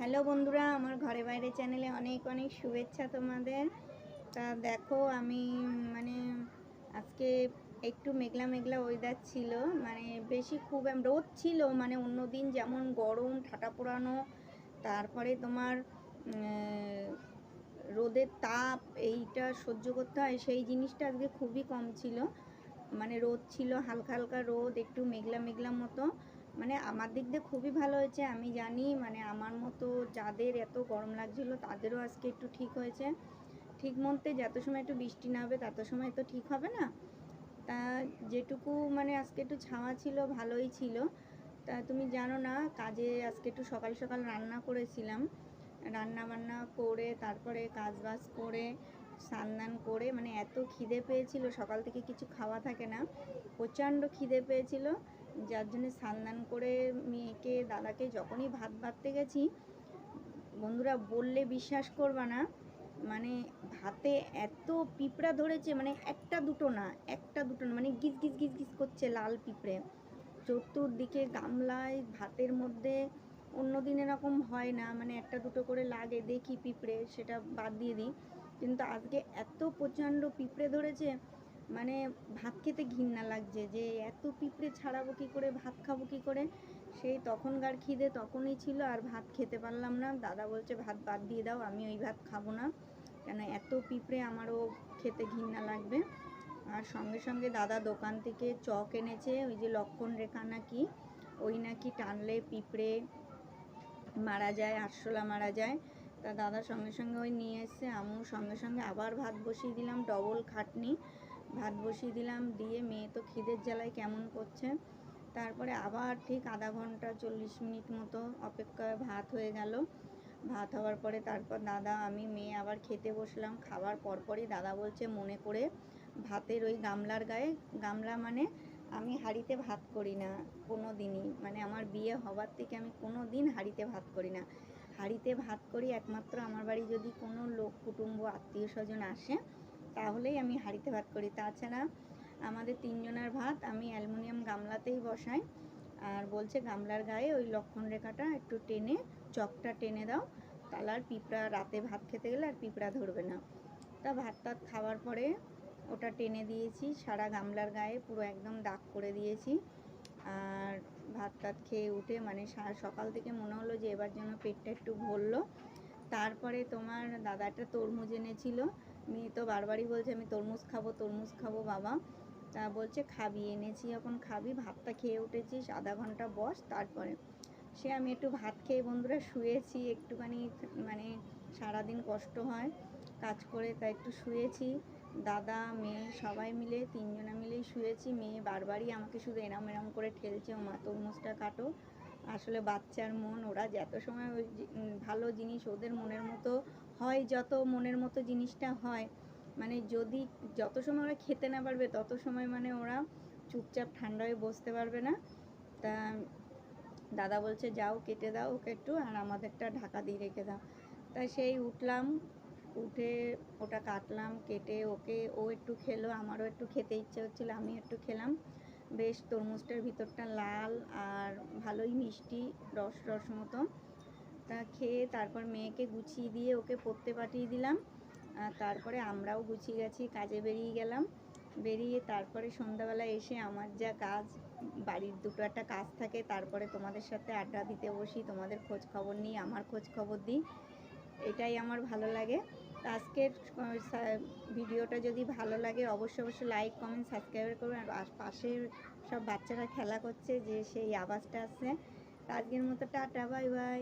Hello বন্ধুরা, আমার ঘরে বাইরে চ্যানেলে অনেক অনেক শুভেচ্ছা তোমাদের। তা দেখো, আমি মানে আজকে একটু মেঘলা মেঘলা ওয়েদার ছিল মানে বেশি খুব রোদ ছিল মানে অন্য দিন যেমন গরম, ঠাটা পোড়ানো, তারপরে তোমার রোদের তাপ, এইটা সহ্য করতে হয়, সেই জিনিসটা আজকে খুবই কম ছিল। মানে রোদ ছিল, হালকা হালকা রোদ, একটু মেঘলা মেঘলা মতো। মানে আমার দিক দিয়ে খুবই ভালো হয়েছে, আমি জানি মানে আমার মতো যাদের এত গরম লাগছিল তাদেরও আজকে একটু ঠিক হয়েছে। ঠিক মতে যত সময় একটু বৃষ্টি না হবে তত সময় তো ঠিক হবে না। তা যেটুকু মানে আজকে একটু ছাওয়া ছিল, ভালোই ছিল। তা তুমি জানো না, কাজে আজকে একটু সকাল সকাল রান্না করেছিলাম। রান্না বান্না করে, তারপরে কাজ বাজ করে, স্নান করে মানে এত খিদে পেয়েছিল, সকাল থেকে কিছু খাওয়া থাকে না, প্রচণ্ড খিদে পেয়েছিল। যার জন্য স্নান করে মেয়েকে, দাদাকে যখনই ভাত বাড়তে গেছি, বন্ধুরা বললে বিশ্বাস করবা না মানে ভাতে এত পিঁপড়া ধরেছে মানে একটা দুটো না, একটা দুটো না মানে গিজ গিজ গিজ গিজ করছে লাল পিঁপড়ে। চতুর্দিকে গামলায় ভাতের মধ্যে অন্য দিন এরকম হয় না মানে একটা দুটো করে লাগে, দেখি পিঁপড়ে, সেটা বাদ দিয়ে দিই। কিন্তু আজকে এত প্রচণ্ড পিঁপড়ে ধরেছে মানে ভাত খেতে ঘৃণা লাগছে যে এত পিঁপড়ে ছাড়াবো কী করে, ভাত খাব কী করে? সেই তখনকার খিদে তখনই ছিল আর ভাত খেতে পারলাম না। দাদা বলছে, ভাত বাদ দিয়ে দাও, আমি ওই ভাত খাব না। কেন এত পিঁপড়ে আমারও খেতে ঘৃণা লাগবে। আর সঙ্গে সঙ্গে দাদা দোকান থেকে চক এনেছে, ওই যে লক্ষণ রেখা নাকি? ওই নাকি টানলে পিঁপড়ে মারা যায়, আরশোলা মারা যায়। তা দাদা সঙ্গে সঙ্গে ওই নিয়ে এসছে আমু সঙ্গে সঙ্গে আবার ভাত বসিয়ে দিলাম, ডবল খাটনি। ভাত বসিয়ে দিলাম, দিয়ে মেয়ে তো খিদের জ্বালায় কেমন করছে? তারপরে আবার ঠিক আধা ঘণ্টা চল্লিশ মিনিট মতো অপেক্ষায় ভাত হয়ে গেল। ভাত হওয়ার পরে তারপর দাদা, আমি মেয়ে আবার খেতে বসলাম। খাওয়ার পরপরই দাদা বলছে, মনে করে ভাতের ওই গামলার গায়ে, গামলা মানে আমি হাঁড়িতে ভাত করি না কোনো দিনই মানে আমার বিয়ে হবার থেকে আমি কোনো দিন হাঁড়িতে ভাত করি না। হাঁড়িতে ভাত করি একমাত্র আমার বাড়ি যদি কোনো লোক, কুটুম্ব আত্মীয় স্বজন আসে তাহলেই আমি হাঁড়িতে ভাত করি। তাছাড়া আমাদের তিনজনের ভাত আমি অ্যালুমিনিয়াম গামলাতেই বসাই। আর বলছে গামলার গায়ে ওই লক্ষণ রেখাটা একটু টেনে, চকটা টেনে দাও। তাহলে আর পিঁপড়া রাতে ভাত খেতে গেলে আর পিঁপড়া ধরবে না। তা ভাত টাত খাওয়ার পরে ওটা টেনে দিয়েছি, সারা গামলার গায়ে পুরো একদম দাগ করে দিয়েছি। আর ভাত টাত খেয়ে উঠে মানে সকাল থেকে মনে হলো যে এবার যেন পেটটা একটু ভরলো। তারপরে তোমার দাদা একটা তরমুজ এনেছিল। মেয়ে তো বারবারই বলছে, আমি তরমুজ খাব তরমুজ খাব বাবা। তা বলছে, খাবি, এনেছি, এখন খাবি, ভাতটা খেয়ে উঠেছিস, আধা ঘণ্টা বস, তারপরে। সে আমি একটু ভাত খেয়ে বন্ধুরা শুয়েছি, একটুখানি মানে সারাদিন কষ্ট হয়, কাজ করে তাই একটু শুয়েছি। দাদা, মেয়ে সবাই মিলে, তিনজনা মিলেই শুয়েছি, মেয়ে বারবারই আমাকে শুধু এরম এরম করে ঠেলছে, ও মা, তরমুজটা কাটো। আসলে বাচ্চার মন, ওরা যত সময় ভালো জিনিস ওদের মনের মতো হয়, যত মনের মতো জিনিসটা হয় মানে যদি যত সময় ওরা খেতে না পারবে, তত সময় মানে ওরা চুপচাপ ঠান্ডা হয়ে বসতে পারবে না। তা দাদা বলছে, যাও, কেটে দাও ওকে একটু, আর আমাদেরটা ঢাকা দিয়ে রেখে দাও। তাই সেই উঠলাম, উঠে ওটা কাটলাম, কেটে ওকে, ও একটু খেলো, আমারও একটু খেতে ইচ্ছে হচ্ছিল আমি একটু খেলাম। বেশ তরমুজটার ভিতরটা লাল আর ভালোই মিষ্টি রস রস মতো। তা খেয়ে তারপর মেয়েকে গুছিয়ে দিয়ে ওকে পড়তে পাঠিয়ে দিলাম। আর তারপরে আমরাও গুছিয়ে গেছি, কাজে বেরিয়ে গেলাম। বেরিয়ে তারপরে সন্ধ্যাবেলা এসে আমার যা কাজ, বাড়ির দুটো একটা কাজ থাকে, তারপরে তোমাদের সাথে আড্ডা দিতে বসি, তোমাদের খোঁজ খবর নিই, আমার খোঁজ খবর দিই। এটাই আমার ভালো লাগে। আজকের ভিডিওটা যদি ভালো লাগে, অবশ্যই অবশ্যই লাইক কমেন্ট সাবস্ক্রাইব করবেন। আর পাশে, পাশের সব বাচ্চারা খেলা করছে যে সেই আওয়াজটা আসছে। তো আজকের মতো টাটা বাই বাই